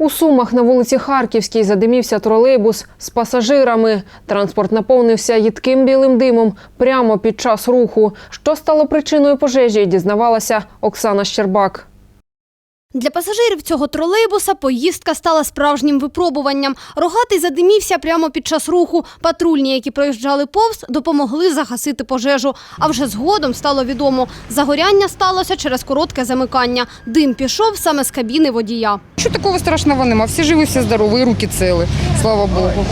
У Сумах на вулиці Харківській задимівся тролейбус з пасажирами. Транспорт наповнився їдким білим димом прямо під час руху. Що стало причиною пожежі, дізнавалася Оксана Щербак. Для пасажирів цього тролейбуса поїздка стала справжнім випробуванням. Рогатий задимівся прямо під час руху. Патрульні, які проїжджали повз, допомогли загасити пожежу. А вже згодом стало відомо, загоряння сталося через коротке замикання. Дим пішов саме з кабіни водія. Що такого страшного нема? Всі живі, всі здорові, руки цілі, слава Богу.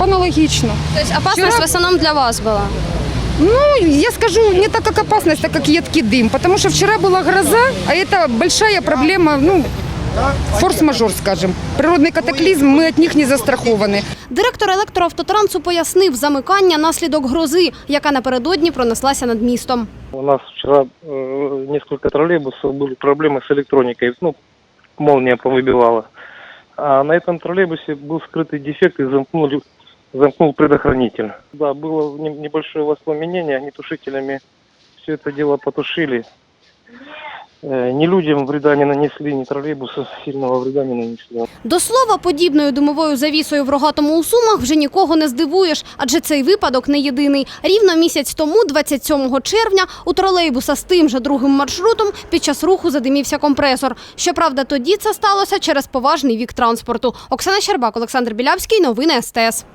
Аналогічно. Тобто опасність в основному для вас була? Ну, я скажу, не так как опасность, так как едкий дым. Потому что вчера была гроза, а это большая проблема, ну, форс-мажор, скажем. Природный катаклизм, мы от них не застрахованы. Директор електроавтотрансу пояснив замикання наслідок грози, яка напередодні пронеслася над містом. У нас вчера э, несколько троллейбусов были проблемы с электроникой. Ну, молния повыбивала. А на этом троллейбусе был скрытый дефект и замкнули, замкнул предохранитель. Да, было не- небольшое воспламенение, огнетушителями все это дело потушили. Э, Ни людям вреда не нанесли, ни троллейбусу сильного вреда не нанесли. До слова, подібною димовою завісою в рогатому у Сумах вже нікого не здивуєш, адже цей випадок не єдиний. Рівно місяць тому, 27 червня, у тролейбуса з тим же другим маршрутом під час руху задимівся компресор. Щоправда, тоді це сталося через поважний вік транспорту. Оксана Щербак, Олександр Білявський, новини СТС.